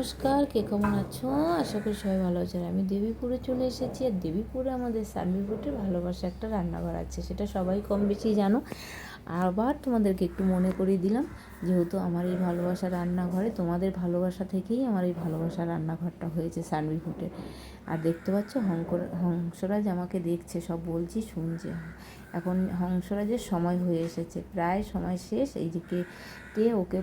নমস্কার, কে কেমন আছো? আশা করি সবাই ভালো আছে। আর আমি দেবীপুরে চলে এসেছি, আর দেবীপুরে আমাদের সার্ভিপুরের ভালোবাসা একটা রান্নাঘর আছে, সেটা সবাই কম বেশি জানো। আবার তোমাদেরকে একটু মনে করিয়ে দিলাম, যেহেতু আমার এই ভালোবাসা রান্নাঘরে, তোমাদের ভালোবাসা থেকেই আমার এই ভালোবাসা রান্নাঘরটা হয়েছে সার্ভিপুরে আর দেখতে পাচ্ছ, হংকর হংসরাজ আমাকে দেখছে, সব বলছি, শুনছে। এখন হংসরাজের সময় হয়ে এসেছে, প্রায় সময় শেষ এইদিকে তে ওকে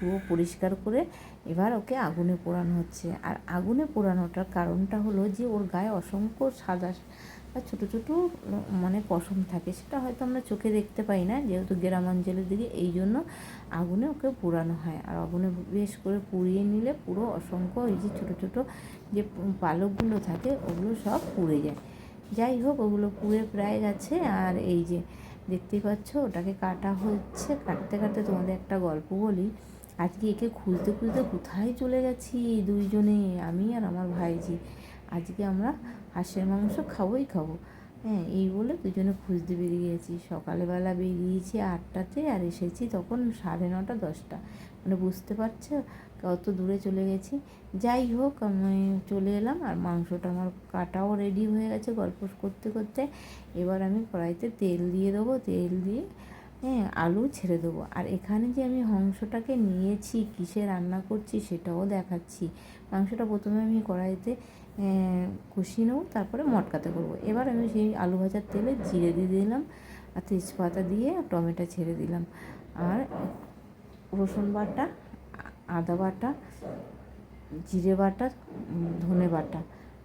পুরো পরিষ্কার করে এবার ওকে আগুনে পোড়ানো হচ্ছে। আর আগুনে পোড়ানোটার কারণটা হলো যে, ওর গায়ে অসংখ্য সাদা বা ছোটো ছোটো মানে পশম থাকে। সেটা হয়তো আমরা চোখে দেখতে পাই না, যেহেতু গ্রাম অঞ্চলের দিকে এই জন্য আগুনে ওকে পোড়ানো হয়। আর আগুনে বেশ করে পুড়িয়ে নিলে পুরো অসংখ্য ওই যে ছোটো ছোটো যে পালকগুলো থাকে, ওগুলো সব পুড়ে যায়। যাই হোক, ওগুলো পুড়ে প্রায় গেছে। আর এই যে, দেখতেই পাচ্ছ, ওটাকে কাটা হচ্ছে। কাটতে কাটতে তোমাদের একটা গল্প বলি। আজকে একে খুঁজতে খুঁজতে কোথায় চলে গেছি দুইজনে, আমি আর আমার ভাইজি। আজকে আমরা হাঁসের মাংস খাবোই খাব। হ্যাঁ এই বলে দুজনে খুঁজতে বেরিয়ে গেছি। সকালবেলা বেরিয়েছি আটটাতে আর এসেছি তখন সাড়ে নটা, দশটা। মানে বুঝতে পারছ? কত দূরে চলে গেছি। যাই হোক, আমি চলে এলাম আর মাংসটা আমার কাটাও রেডি হয়ে গেছে গল্প করতে করতে। এবার আমি কড়াইতে তেল দিয়ে দেবো। তেল দিয়ে হ্যাঁ আলু ছেড়ে দেবো। আর এখানে যে আমি মাংসটাকে নিয়েছি, কিসে রান্না করছি সেটাও দেখাচ্ছি। মাংসটা প্রথমে আমি কড়াইতে কষিয়ে নেব, তারপরে মটকাতে করব। এবার আমি সেই আলু ভাজার তেলে জিরে দিয়ে দিলাম, আর তেজপাতা দিয়ে টমেটো ছেড়ে দিলাম। আর রসুন বাটা, আদা বাটা, জিরে বাটা, ধনে বাটা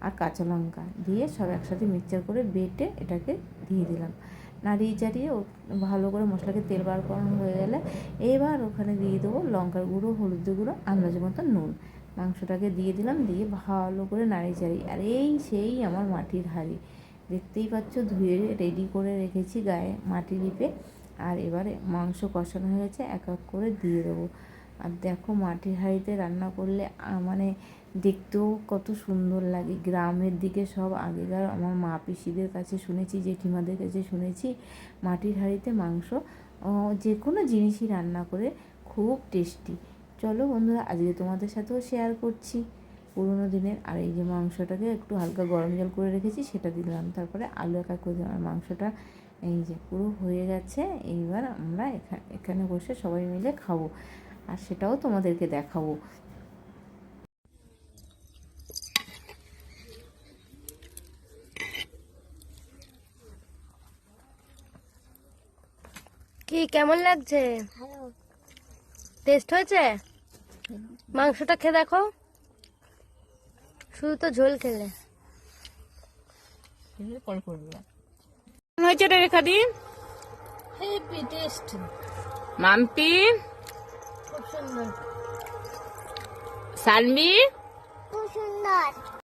আর কাঁচা লঙ্কা দিয়ে সব একসাথে মিক্সচার করে বেটে এটাকে দিয়ে দিলাম। নাড়িয়ে চাড়িয়ে ভালো করে মশলাকে তেল বার করানো হয়ে গেলে এবার ওখানে দিয়ে দেবো লঙ্কার গুঁড়ো হলুদ গুঁড়ো, আন্দাজ মতো নুন। মাংসটাকে দিয়ে দিলাম, দিয়ে ভালো করে নাড়িয়ে চাড়িয়ে। আর এই সেই আমার মাটির হাঁড়ি। দেখতেই পাচ্ছ, ধুয়ে রেডি করে রেখেছি গায়ে মাটি লিপে আর এবারে মাংস কষানো হয়ে গেছে, এক এক করে দিয়ে দেবো। আর দেখো মাটির হাঁড়িতে রান্না করলে মানে দেখতেও কত সুন্দর লাগে। গ্রামের দিকে সব আগেকার আমার মা পিসিদের কাছে শুনেছি, জেঠিমাদের কাছে শুনেছি, মাটির হাঁড়িতে মাংস যে কোনো জিনিসই রান্না করে খুব টেস্টি। চলো বন্ধুরা, আজকে তোমাদের সাথেও শেয়ার করছি। পুরোনো দিনের আর এই যে মাংসটাকে একটু হালকা গরম জল করে রেখেছি, সেটা দিলাম। তারপরে আলু একা করে দিলাম আর মাংসটা এই যে পুরো হয়ে গেছে, এইবার আমরা এখানে বসে সবাই মিলে খাব। আর সেটাও তোমাদেরকে দেখাবো। কি কেমন লাগছে? টেস্ট হয়েছে? মাংসটা খেয়ে দেখো। শুধু তো ঝোল খেলে। হয়েছে রে রেখা দি? Heavy taste Mampi. খুব সুন্দর। সানবি